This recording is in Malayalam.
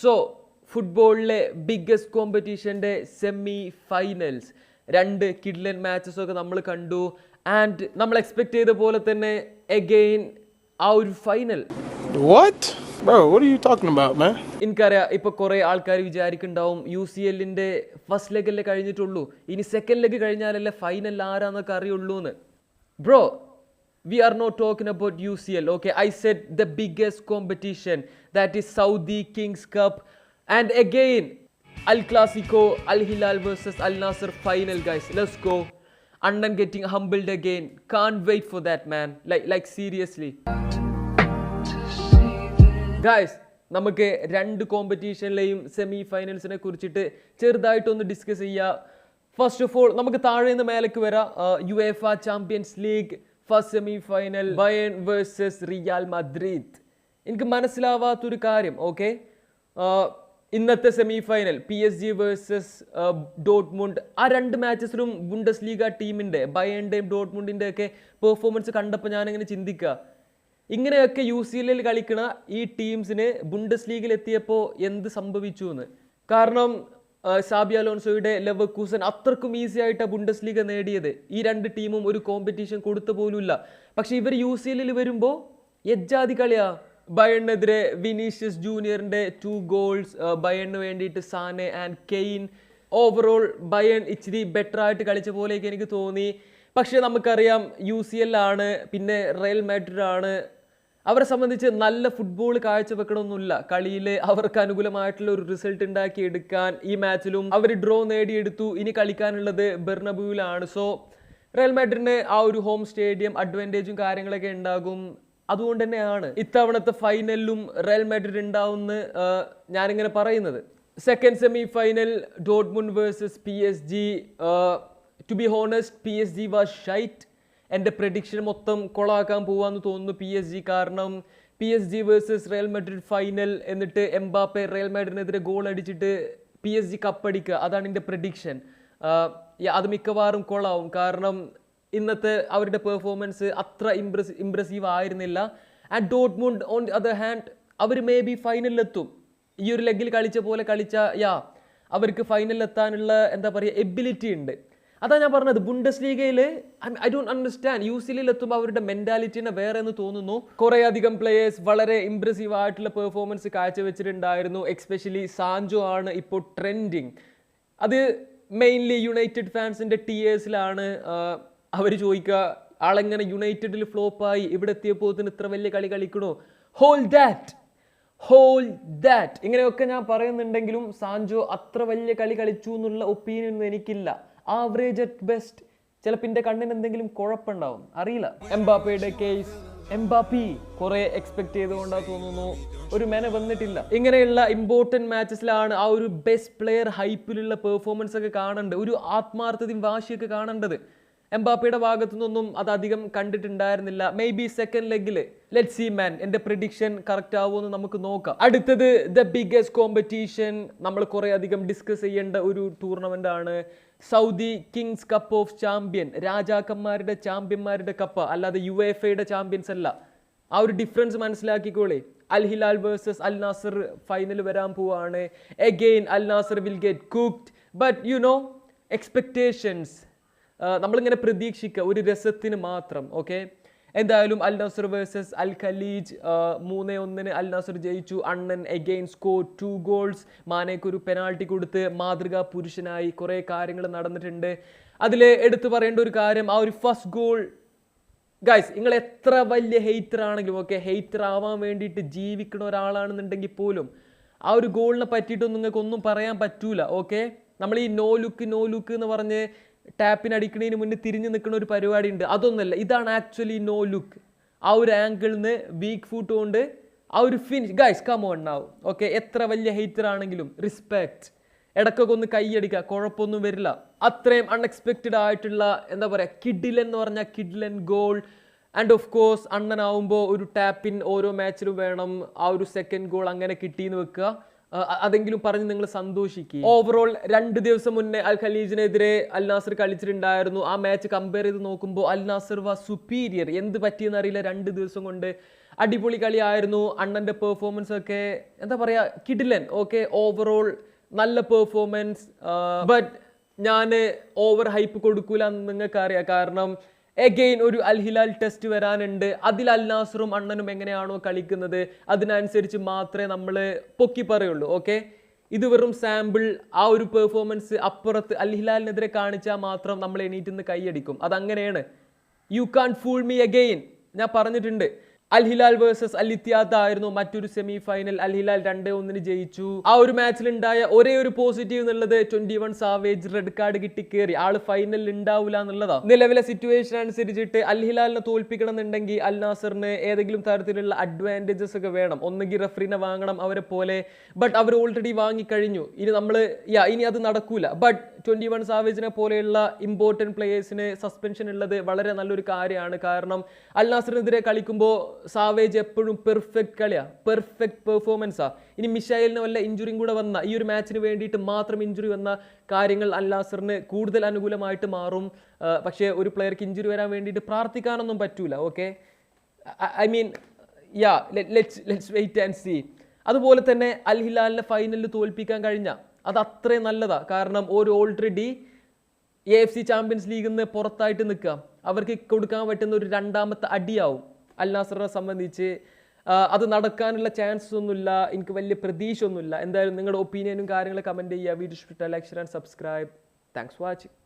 സോ ഫുട്ബോളിലെ ബിഗ്ഗസ്റ്റ് കോമ്പറ്റീഷന്റെ സെമി ഫൈനൽസ് രണ്ട് കിഡ്ലൻ മാച്ചസൊക്കെ നമ്മൾ കണ്ടു. ആൻഡ് നമ്മൾ എക്സ്പെക്ട് ചെയ്ത പോലെ തന്നെ എഗെയിൻ ആ ഒരു final What? Bro, what are you talking about, man? എനിക്കറിയാം ഇപ്പൊ കുറെ ആൾക്കാർ വിചാരിക്കുന്നുണ്ടാവും യു സി എല്ലിന്റെ ഫസ്റ്റ് ലെഗല്ലേ കഴിഞ്ഞിട്ടുള്ളൂ. ഇനി സെക്കൻഡ് ലെഗ് കഴിഞ്ഞാലല്ലേ ഫൈനൽ ആരാന്നൊക്കെ അറിയുള്ളൂ എന്ന് bro not talking about U C L okay I said the biggest competition that is Saudi Kings Cup and again Al Clasico Al Hilal versus Al Nassr final guys let's go Annan getting humbled again can't wait for that man like like seriously guys നമുക്ക് രണ്ട് കോമ്പറ്റീഷനിലെയും സെമി ഫൈനൽസിനെ കുറിച്ചിട്ട് ചെറുതായിട്ടൊന്ന് ഡിസ്കസ് ചെയ്യുക ഫസ്റ്റ് ഓഫ് ഓൾ നമുക്ക് താഴെ നിന്ന് മേലേക്ക് വരാം. യു ആ Champions League first semi final Bayern versus Real Madrid എനിക്ക് മനസ്സിലാവാത്തൊരു കാര്യം ഓക്കെ ഇന്നത്തെ semi final P S G versus Dortmund ആ രണ്ട് മാച്ചസിലും ബുണ്ടസ് ലീഗ ടീമിന്റെ ബയന്റെയും ഡോട്ട്മുണ്ടിന്റെ ഒക്കെ പെർഫോമൻസ് കണ്ടപ്പോൾ ഞാനിങ്ങനെ ചിന്തിക്കുക ഇങ്ങനെയൊക്കെ യു സി എല്ലിൽ കളിക്കുന്ന ഈ ടീംസിന് ബുണ്ടസ് ലീഗിൽ എത്തിയപ്പോൾ എന്ത് സംഭവിച്ചു എന്ന് കാരണം സാബി അലോൺസോയുടെ ലെവക്കൂസൻ അത്രക്കും ഈസി ആയിട്ട് ബുണ്ടസ് ലീഗ നേടിയത്. ഈ രണ്ട് ടീമും ഒരു കോമ്പറ്റീഷൻ കൊടുത്തു പോലുമില്ല. പക്ഷെ ഇവർ യു സി എല്ലിൽ വരുമ്പോൾ യജ്ജാതി കളിയാ. ബയണിനെതിരെ വിനീഷ്യസ് ജൂനിയറിന്റെ ടു ഗോൾസ് ബയണിന് വേണ്ടിയിട്ട് Sane and Kane. Overall Bayern ഇച്ചിരി ബെറ്റർ ആയിട്ട് കളിച്ച പോലെയൊക്കെ എനിക്ക് തോന്നി. പക്ഷേ നമുക്കറിയാം യു സി എൽ ആണ് പിന്നെ റയൽ മാഡ്രിഡ് ആണ്. അവരെ സംബന്ധിച്ച് നല്ല ഫുട്ബോൾ കാഴ്ചവെക്കണമെന്നില്ല കളിയിലെ അവർക്ക് അനുകൂലമായിട്ടുള്ള ഒരു റിസൾട്ട് ഉണ്ടാക്കി എടുക്കാൻ ഈ മാച്ചിലും അവർ ഡ്രോ നേടിയെടുത്തു. ഇനി കളിക്കാനുള്ളത് ബെർണബുവിലാണ്. സോ റയൽ മാഡ്രിഡിന് ആ ഒരു ഹോം സ്റ്റേഡിയം അഡ്വാന്റേജും കാര്യങ്ങളൊക്കെ ഉണ്ടാകും. അതുകൊണ്ട് തന്നെയാണ് ഇത്തവണത്തെ ഫൈനലിലും റയൽ മാഡ്രിഡ് ഉണ്ടാവുമെന്ന് ഞാനിങ്ങനെ പറയുന്നത്. Second semi final ഡോട്ട്മുൺ versus P S G to be honest P S G was shite എന്റെ പ്രഡിക്ഷൻ മൊത്തം കൊളാക്കാൻ പോവാന്ന് തോന്നുന്നു പി എസ് ജി കാരണം P S G versus Real Madrid final എന്നിട്ട് എംബാപ്പെ റയൽ മെഡ്രിഡിനെതിരെ ഗോൾ അടിച്ചിട്ട് പി എസ് ജി കപ്പടിക്കുക അതാണ് എന്റെ പ്രഡിക്ഷൻ അത് മിക്കവാറും കൊളാവും. കാരണം ഇന്നത്തെ അവരുടെ പെർഫോമൻസ് അത്ര ഇംപ്രസ് ഇംപ്രസീവ് ആയിരുന്നില്ല. And Dortmund on the other hand our maybe ഫൈനലിലെത്തും ഈ ഒരു ലെഗിൽ കളിച്ച പോലെ കളിച്ച യാ അവർക്ക് ഫൈനലിൽ എത്താനുള്ള എന്താ പറയുക എബിലിറ്റി ഉണ്ട്. അതാ ഞാൻ പറഞ്ഞത് ബുണ്ടസ് ലീഗയിൽ ഐ ഡോണ്ട് അണ്ടർസ്റ്റാൻഡ് യു സിയിൽ എത്തുമ്പോൾ അവരുടെ മെന്റാലിറ്റിനെ വേറെ എന്ന് തോന്നുന്നു. കുറേ അധികം പ്ലേയേഴ്സ് വളരെ ഇംപ്രസീവ് ആയിട്ടുള്ള പെർഫോമൻസ് കാഴ്ചവെച്ചിട്ടുണ്ടായിരുന്നു. എക്സ്പെഷ്യലി സാഞ്ചോ ആണ് ഇപ്പോൾ ട്രെൻഡിങ് അത് മെയിൻലി യുണൈറ്റഡ് ഫാൻസിന്റെ ടിയേഴ്സിലാണ് അവർ ചോദിക്കുക ആളെങ്ങനെ യുണൈറ്റഡിൽ ഫ്ലോപ്പായി ഇവിടെ എത്തിയപ്പോൾ ഇത്ര വലിയ കളി കളിക്കണോ? ഹോൾ ദാറ്റ് ഹോൾ ദാറ്റ് ഇങ്ങനെയൊക്കെ ഞാൻ പറയുന്നുണ്ടെങ്കിലും സാഞ്ചോ അത്ര വലിയ കളി കളിച്ചു എന്നുള്ള ഒപ്പീനിയൻ ഒന്നും എനിക്കില്ല. ആവറേജ് അറ്റ് ബെസ്റ്റ് ചിലപ്പോൾ എന്റെ കണ്ണിന് എന്തെങ്കിലും കുഴപ്പമുണ്ടാവും. അറിയില്ല. എംബാപ്പയുടെ കേസ് എംബാപ്പി കുറെ എക്സ്പെക്ട് ചെയ്തുകൊണ്ടാ തോന്നുന്നു. ഒരു മെന വന്നിട്ടില്ല. ഇങ്ങനെയുള്ള ഇമ്പോർട്ടന്റ് മാച്ചസിലാണ് ആ ഒരു ബെസ്റ്റ് പ്ലെയർ ഹൈപ്പിലുള്ള പെർഫോമൻസ് ഒക്കെ കാണേണ്ടത്. ഒരു ആത്മാർത്ഥതയും വാശിയൊക്കെ കാണേണ്ടത്. എംബാപ്പയുടെ ഭാഗത്തു നിന്നൊന്നും അത് അധികം കണ്ടിട്ടുണ്ടായിരുന്നില്ല. മേ ബി സെക്കൻഡ് ലെഗിൽ ലെറ്റ് സി മാൻ എന്റെ പ്രിഡിക്ഷൻ കറക്റ്റ് ആവുമെന്ന് നമുക്ക് നോക്കാം. അടുത്തത് ദ ബിഗ്ഗസ്റ്റ് കോമ്പറ്റീഷൻ നമ്മൾ കുറേ അധികം ഡിസ്കസ് ചെയ്യേണ്ട ഒരു ടൂർണമെന്റ് ആണ്. Saudi Kings Cup of champion രാജാക്കന്മാരുടെ ചാമ്പ്യന്മാരുടെ കപ്പ് അല്ലാതെ യു എഫ് എയുടെ ചാമ്പ്യൻസ് അല്ല. ആ ഒരു difference മനസ്സിലാക്കിക്കോളേ. Al Hilal versus Al Nassr final വരാൻ പോവാണ്. Again Al Nassr will get cooked but you know expectations നമ്മളിങ്ങനെ പ്രതീക്ഷിക്കുക ഒരു രസത്തിന് മാത്രം ഓക്കെ എന്തായാലും Al Nassr versus Al Khaleej മൂന്ന് ഒന്നിന് അൽ നസർ ജയിച്ചു. അണ്ണൻ എഗെയിൻ സ്കോർ ടു ഗോൾസ് മാനേക്ക് ഒരു പെനാൾട്ടി കൊടുത്ത് മാതൃകാ പുരുഷനായി കുറേ കാര്യങ്ങൾ നടന്നിട്ടുണ്ട്. അതിൽ എടുത്തു പറയേണ്ട ഒരു കാര്യം ആ ഒരു ഫസ്റ്റ് ഗോൾ ഗൈസ് നിങ്ങൾ എത്ര വലിയ ഹെയ്റ്റർ ആണെങ്കിലും ഓക്കെ ഹെയ്റ്റർ ആവാൻ വേണ്ടിയിട്ട് ജീവിക്കുന്ന ഒരാളാണെന്നുണ്ടെങ്കിൽ പോലും ആ ഒരു ഗോളിനെ പറ്റിയിട്ടൊന്നും നിങ്ങൾക്ക് ഒന്നും പറയാൻ പറ്റൂല ഓക്കെ നമ്മൾ ഈ നോ ലുക്ക് നോ ലുക്ക് എന്ന് പറഞ്ഞ് ടാപ്പിന് അടിക്കുന്നതിന് മുന്നേ തിരിഞ്ഞു നിൽക്കുന്ന ഒരു പരിപാടി ഉണ്ട് അതൊന്നല്ല ഇതാണ് ആക്ച്വലി നോ ലുക്ക് ആ ഒരു ആംഗിളിൽ നിന്ന് വീക്ക് ഫുട്ട് കൊണ്ട് ആ ഒരു ഫിനിഷ് ഗൈസ് കം ഓൺ നാവും ഓക്കെ എത്ര വലിയ ഹെയ്റ്റർ ആണെങ്കിലും റിസ്പെക്റ്റ് ഇടയ്ക്കൊക്കെ ഒന്ന് കൈയടിക്കുക കുഴപ്പമൊന്നും വരില്ല. അത്രയും അൺഎക്സ്പെക്റ്റഡ് ആയിട്ടുള്ള എന്താ പറയുക കിഡിലൻ എന്ന് പറഞ്ഞാൽ കിഡിലൻ ഗോൾ ആൻഡ് ഓഫ് കോഴ്സ് അണ്ണനാവുമ്പോൾ ഒരു ടാപ്പിൻ ഓരോ മാച്ചിലും വേണം ആ ഒരു സെക്കൻഡ് ഗോൾ അങ്ങനെ കിട്ടിയെന്ന് വെക്കുക. അതെങ്കിലും പറഞ്ഞ് നിങ്ങൾ സന്തോഷിക്കുക ഓവറോൾ രണ്ട് ദിവസം മുന്നേ അൽ ഖലീജിനെതിരെ അൽ നാസർ കളിച്ചിട്ടുണ്ടായിരുന്നു. ആ മാച്ച് കമ്പയർ ചെയ്ത് നോക്കുമ്പോൾ അൽ നാസർ വാ സുപ്പീരിയർ എന്ത് പറ്റിയെന്ന് അറിയില്ല. രണ്ട് ദിവസം കൊണ്ട് അടിപൊളി കളിയായിരുന്നു. അണ്ണന്റെ പെർഫോമൻസ് ഒക്കെ എന്താ പറയാ കിഡിലൻ ഓക്കെ ഓവറോൾ നല്ല പെർഫോമൻസ് ബട്ട് ഞാൻ ഓവർ ഹൈപ്പ് കൊടുക്കൂല എന്ന് നിങ്ങൾക്ക് അറിയാം കാരണം എഗെയിൻ ഒരു അൽ ഹിലാൽ ടെസ്റ്റ് വരാനുണ്ട്. അതിൽ അൽ നാസറും അണ്ണനും എങ്ങനെയാണോ കളിക്കുന്നത് അതിനനുസരിച്ച് മാത്രമേ നമ്മൾ പൊക്കി പറയുള്ളൂ ഓക്കെ ഇത് വെറും സാമ്പിൾ ആ ഒരു പെർഫോമൻസ് അപ്പുറത്ത് അൽ ഹിലാലിനെതിരെ കാണിച്ചാൽ മാത്രം നമ്മൾ എണീറ്റ് നിന്ന് കൈയടിക്കും. അതങ്ങനെയാണ്. You can't fool me again ഞാൻ പറഞ്ഞിട്ടുണ്ട്. അൽ ഹിലാൽ വേഴ്സസ് അൽ ഇത്തിയാദ് ആയിരുന്നു മറ്റൊരു സെമി ഫൈനൽ അൽ ഹിലാൽ രണ്ട് ഒന്നിന് ജയിച്ചു. ആ ഒരു മാച്ചിൽ ഉണ്ടായ ഒരേ ഒരു പോസിറ്റീവ് എന്നുള്ളത് twenty one savage red card കിട്ടി കയറി ആൾ ഫൈനലിൽ ഉണ്ടാവില്ല എന്നുള്ളതാ. നിലവിലെ സിറ്റുവേഷൻ അനുസരിച്ചിട്ട് അൽ ഹിലാലിനെ തോൽപ്പിക്കണം എന്നുണ്ടെങ്കിൽ അൽ നാസറിന് ഏതെങ്കിലും തരത്തിലുള്ള അഡ്വാന്റേജസ് ഒക്കെ വേണം. ഒന്നുകിൽ റെഫറിനെ വാങ്ങണം അവരെ പോലെ. ബട്ട് അവർ ഓൾറെഡി വാങ്ങിക്കഴിഞ്ഞു. ഇനി നമ്മൾ യാ ഇനി അത് നടക്കൂല. ബട്ട് ട്വന്റി വൺ സാവേജിനെ പോലെയുള്ള ഇമ്പോർട്ടന്റ് പ്ലേയേഴ്സിന് സസ്പെൻഷൻ ഉള്ളത് വളരെ നല്ലൊരു കാര്യമാണ്. കാരണം അൽ നാസറിനെതിരെ കളിക്കുമ്പോൾ സാവേജ് എപ്പോഴും പെർഫെക്റ്റ് കളിയാ. പെർഫെക്റ്റ് പെർഫോമൻസാ ഇനി മിഷൈലിന് വല്ല ഇഞ്ചുറിയും കൂടെ വന്ന ഈ ഒരു മാച്ചിന് വേണ്ടിയിട്ട് മാത്രം ഇഞ്ചുറി വന്ന കാര്യങ്ങൾ അല്ലാസറിന് കൂടുതൽ അനുകൂലമായിട്ട് മാറും. പക്ഷേ ഒരു പ്ലെയർക്ക് ഇഞ്ചുറി വരാൻ വേണ്ടിയിട്ട് പ്രാർത്ഥിക്കാനൊന്നും പറ്റൂല okay I mean yeah let's let's wait and see അതുപോലെ തന്നെ അൽ ഹിലാലിനെ ഫൈനലിൽ തോൽപ്പിക്കാൻ കഴിഞ്ഞ അത് അത്രയും നല്ലതാണ് കാരണം ഒരു already A F C Champions ലീഗിൽ നിന്ന് പുറത്തായിട്ട് നിൽക്കുക. അവർക്ക് കൊടുക്കാൻ പറ്റുന്ന ഒരു രണ്ടാമത്തെ അടിയാവും. അൽ നാസറിനെ സംബന്ധിച്ച് അത് നടക്കാനുള്ള ചാൻസസ് ഒന്നുമില്ല എനിക്ക് വലിയ പ്രതീക്ഷ ഒന്നുമില്ല എന്തായാലും നിങ്ങളുടെ ഒപ്പീനിയനും കാര്യങ്ങളും കമന്റ് ചെയ്യുക. വീഡിയോ ഇഷ്ടപ്പെട്ട like share and subscribe thanks for watching